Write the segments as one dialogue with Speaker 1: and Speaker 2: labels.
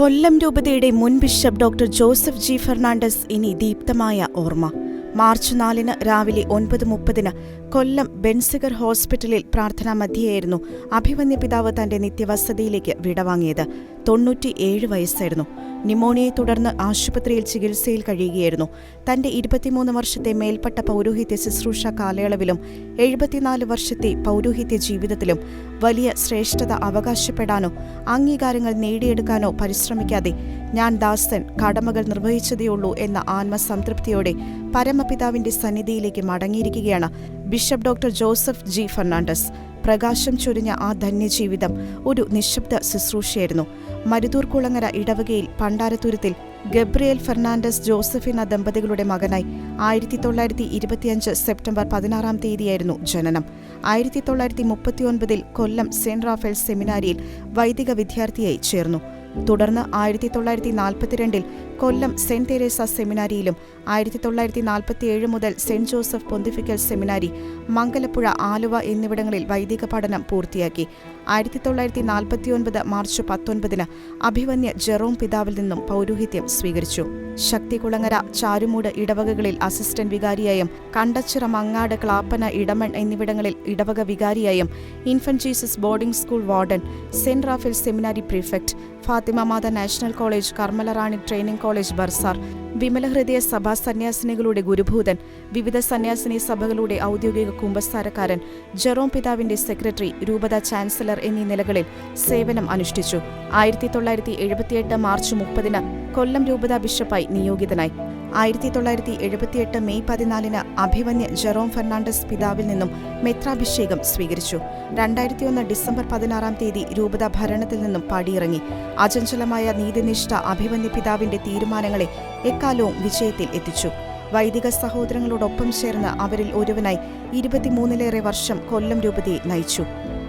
Speaker 1: കൊല്ലം രൂപതയുടെ മുൻ bishop doctor Joseph G Fernandes ഇനി ദീപ്തമായ ഓർമ്മ. മാർച്ച് നാലിന് രാവിലെ ഒൻപത് മുപ്പതിന് കൊല്ലം ബെൻസിഗർ ഹോസ്പിറ്റലിൽ പ്രാർത്ഥനാ മധ്യയായിരുന്നു അഭിമന്യ പിതാവ് തന്റെ നിത്യവസതിയിലേക്ക് വിടവാങ്ങിയത്. തൊണ്ണൂറ്റിയേഴ് വയസ്സായിരുന്നു. ന്യൂമോണിയയെ തുടർന്ന് ആശുപത്രിയിൽ ചികിത്സയിൽ കഴിയുകയായിരുന്നു. തന്റെ ഇരുപത്തിമൂന്ന് വർഷത്തെ മേൽപ്പെട്ട പൗരോഹിത്യ ശുശ്രൂഷ കാലയളവിലും എഴുപത്തിനാല് വർഷത്തെ പൗരോഹിത്യ ജീവിതത്തിലും വലിയ ശ്രേഷ്ഠത അവകാശപ്പെടാനോ അംഗീകാരങ്ങൾ നേടിയെടുക്കാനോ പരിശ്രമിക്കാതെ ഞാൻ ദാസൻ കടമകൾ നിർവഹിച്ചതേയുള്ളൂ എന്ന ആത്മസംതൃപ്തിയോടെ പരമപിതാവിന്റെ സന്നിധിയിലേക്ക് മടങ്ങിയിരിക്കുകയാണ് bishop doctor Joseph G Fernandes. പ്രകാശം ചൊരിഞ്ഞ ആ ധന്യജീവിതം ഒരു നിശബ്ദ ശുശ്രൂഷയായിരുന്നു. മരുതൂർ കുളങ്ങര ഇടവകയിൽ പണ്ടാരത്തുരുത്തിൽ ഗബ്രിയേൽ ഫെർണാണ്ടസ് ജോസഫിന ദമ്പതികളുടെ മകനായി ആയിരത്തി തൊള്ളായിരത്തി ഇരുപത്തിയഞ്ച് സെപ്റ്റംബർ പതിനാറാം തീയതിയായിരുന്നു ജനനം. ആയിരത്തി തൊള്ളായിരത്തി മുപ്പത്തിയൊൻപതിൽ കൊല്ലം സെന്റ് റാഫേൽ സെമിനാരിയിൽ വൈദിക വിദ്യാർത്ഥിയായി ചേർന്നു. തുടർന്ന് ആയിരത്തി തൊള്ളായിരത്തി നാൽപ്പത്തിരണ്ടിൽ കൊല്ലം സെന്റ് തെരേസ സെമിനാരിയിലും ആയിരത്തി തൊള്ളായിരത്തി നാൽപ്പത്തിയേഴ് മുതൽ saint Joseph pontifical seminary Mangalapuzha Aluva എന്നിവിടങ്ങളിൽ വൈദിക പഠനം പൂർത്തിയാക്കി. ആയിരത്തി തൊള്ളായിരത്തി നാൽപ്പത്തിയൊൻപത് മാർച്ച് പത്തൊൻപതിന് അഭിവന്യ ജെറോം പിതാവിൽ നിന്നും പൗരോഹിത്യം സ്വീകരിച്ചു. ശക്തികുളങ്ങര ചാരുമൂട് ഇടവകകളിൽ അസിസ്റ്റന്റ് വികാരിയായും കണ്ടച്ചിറ മങ്ങാട് ക്ലാപ്പന ഇടമൺ എന്നിവിടങ്ങളിൽ ഇടവക വികാരിയായും infant Jesus boarding school warden saint Raphael seminary prefect Fatima Matha national college Carmelrani training college bursar. Vimalahridaya സഭാ സന്യാസിനികളുടെ ഗുരുഭൂതൻ വിവിധ സന്യാസിനി സഭകളുടെ ഔദ്യോഗിക കുമ്പസാരക്കാരൻ ജെറോം പിതാവിന്റെ സെക്രട്ടറി രൂപത ചാൻസലർ എന്നീ നിലകളിൽ സേവനം അനുഷ്ഠിച്ചു. ആയിരത്തി തൊള്ളായിരത്തി എഴുപത്തിയെട്ട് മാർച്ച് മുപ്പതിന് കൊല്ലം രൂപത ബിഷപ്പായി നിയോഗിതനായി. ആയിരത്തി തൊള്ളായിരത്തി എഴുപത്തിയെട്ട് മെയ് പതിനാലിന് അഭിമന്യ ജെറോം ഫെർണാണ്ടസ് പിതാവിൽ നിന്നും മെത്രാഭിഷേകം സ്വീകരിച്ചു. രണ്ടായിരത്തിയൊന്ന് ഡിസംബർ പതിനാറാം തീയതി രൂപത ഭരണത്തിൽ നിന്നും പടിയിറങ്ങി. അചഞ്ചലമായ നീതിനിഷ്ഠ അഭിമന്യ പിതാവിന്റെ തീരുമാനങ്ങളെ എക്കാലവും വിജയത്തിൽ എത്തിച്ചു. വൈദിക സഹോദരങ്ങളോടൊപ്പം ചേർന്ന് അവരിൽ ഒരുവനായി ഇരുപത്തിമൂന്നിലേറെ വർഷം കൊല്ലം രൂപതയെ നയിച്ചു.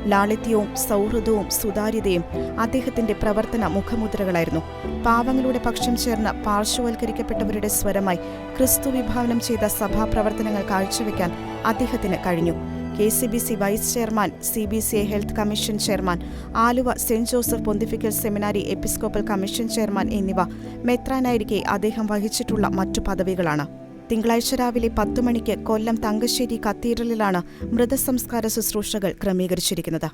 Speaker 1: ലാളിത്യവും സൗഹൃദവും സുതാര്യതയും അദ്ദേഹത്തിന്റെ പ്രവർത്തന മുഖമുദ്രകളായിരുന്നു. പാവങ്ങളുടെ പക്ഷം ചേർന്ന് പാർശ്വവൽക്കരിക്കപ്പെട്ടവരുടെ സ്വരമായി ക്രിസ്തു വിഭാവനം ചെയ്ത സഭാപ്രവർത്തനങ്ങൾ കാഴ്ചവെക്കാൻ അദ്ദേഹത്തിന് കഴിഞ്ഞു. K C B C vice chairman C B C A health commission chairman Aluva saint Joseph pontifical seminary episcopal commission chairman എന്നിവ മെത്രാനായിരിക്കെ അദ്ദേഹം വഹിച്ചിട്ടുള്ള മറ്റു പദവികളാണ്. തിങ്കളാഴ്ച രാവിലെ പത്തു മണിക്ക് കൊല്ലം തങ്കശ്ശേരി കത്തീഡ്രലിലാണ് മൃതസംസ്കാര ശുശ്രൂഷകൾ ക്രമീകരിച്ചിരിക്കുന്നത്.